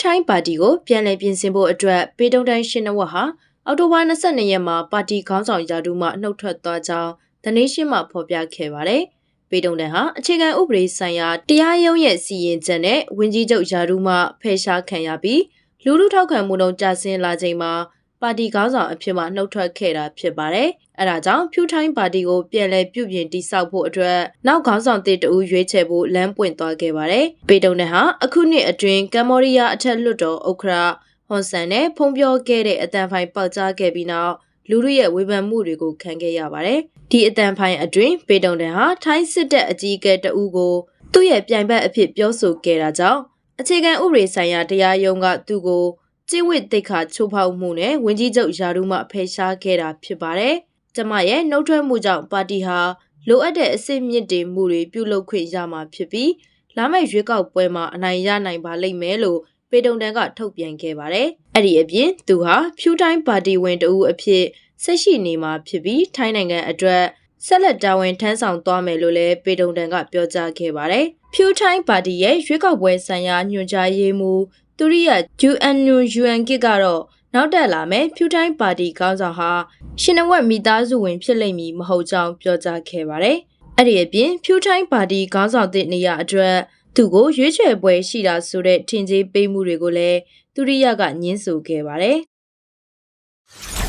Time Party ကိုပြန်လည်ပြင်ဆင်ဖို့အတွက်ပေတုံတိုင်းရှင်းနဝက်ဟာအောက်တိုဘာ22ရက်မှာပါတီခေါင်းဆောင်ရာထူးမှနှုတ်ထွက်သွားကြောင်းတနေ့ရှင်းမှဖော်ပြခဲ့ပါတယ်။ပေတုံတန်ဟာအခြေခံဥပဒေဆိုင်ရာတရားရုံးရဲ့စီရင်ချက်နဲ့ဝင်ကြီးချုပ်ရာထူးမှဖယ်ရှားခံရပြီးလူလူထောက်ခံမှုနှုန်းကျဆင်းလာချိန်မှာ ပါတီခေါင်းဆောင်အဖြစ်မှနှုတ်ထွက်ခဲ့တာဖြစ်ပါတယ်။အဲဒါကြောင့်ဖြူထိုင်းပါတီကိုပြန်လည်ပြုပြင်တိစောက်ဖို့အတွက်နောက်ခေါင်းဆောင်တစ်တူရွေးချယ်ဖို့လမ်းပွင့်သွားခဲ့ပါတယ်။ပေတုံနဲ့ဟာအခုနှစ်အတွင်းကမ္ဘောဒီးယားအထက်လွှတ်တော်ဥက္ကဋ္ဌဟွန်ဆန်နဲ့ဖုံပြောခဲ့တဲ့အတန်ဖိုင်ပေါက်ကြားခဲ့ပြီးနောက်လူလူရဲ့ဝေဖန်မှုတွေကိုခံခဲ့ရပါတယ်။ဒီအတန်ဖိုင်အတွင်းပေတုံတဲ့ဟာထိုင်းစစ်တပ်အကြီးအကဲတဦးကိုသူ့ရဲ့ပြိုင်ဘက်အဖြစ်ပြောဆိုခဲ့တာကြောင့်အခြေခံဥပဒေဆိုင်ရာတရားရုံးကသူ့ကို ကျင့်ဝတ်တိတ်ခါချိုးဖောက်မှုနဲ့ဝင်ကြီးချုပ်ယာရုမှဖယ်ရှားခဲ့တာဖြစ်ပါတယ်။ကျမရဲ့နှုတ်ထွက်မှုကြောင့်ပါတီဟာလိုအပ်တဲ့အစ်စ်မြင့်တင်မှုတွေပြုလုပ်ခွင့်ရမှာဖြစ်ပြီးလာမယ့်ရွေးကောက်ပွဲမှာအနိုင်ရနိုင်ပါလိမ့်မယ်လို့ပေတုံတန်ကထုတ်ပြန်ခဲ့ပါတယ်။အဲ့ဒီအပြင်သူဟာဖြူတိုင်းပါတီဝင်တဦးအဖြစ်ဆက်ရှိနေမှာဖြစ်ပြီးထိုင်းနိုင်ငံအတွက်ဆက်လက်တာဝန်ထမ်းဆောင်သွားမယ်လို့လည်းပေတုံတန်ကပြောကြားခဲ့ပါတယ်။ဖြူတိုင်းပါတီရဲ့ရွေးကောက်ပွဲဆိုင်ရာညွှန်ကြားရေးမှူး သူရိယ UNU UN ကကတော့နောက်တက်လာမယ်ဖြူတိုင်းပါတီခေါင်းဆောင်ဟာရှင်နဝက်မိသားစုဝင်ဖြစ်လိမ့်မည်မဟုတ်ကြောင်းပြောကြားခဲ့ပါတယ်။အဲ့ဒီအပြင်ဖြူတိုင်းပါတီခေါင်းဆောင်တဲ့နေရာအတွက်သူကိုရွေးချယ်ပွဲရှိတာဆိုတဲ့ထင်ကြီးပေးမှုတွေကိုလည်းသူရိယကညှင်းဆိုခဲ့ပါတယ်။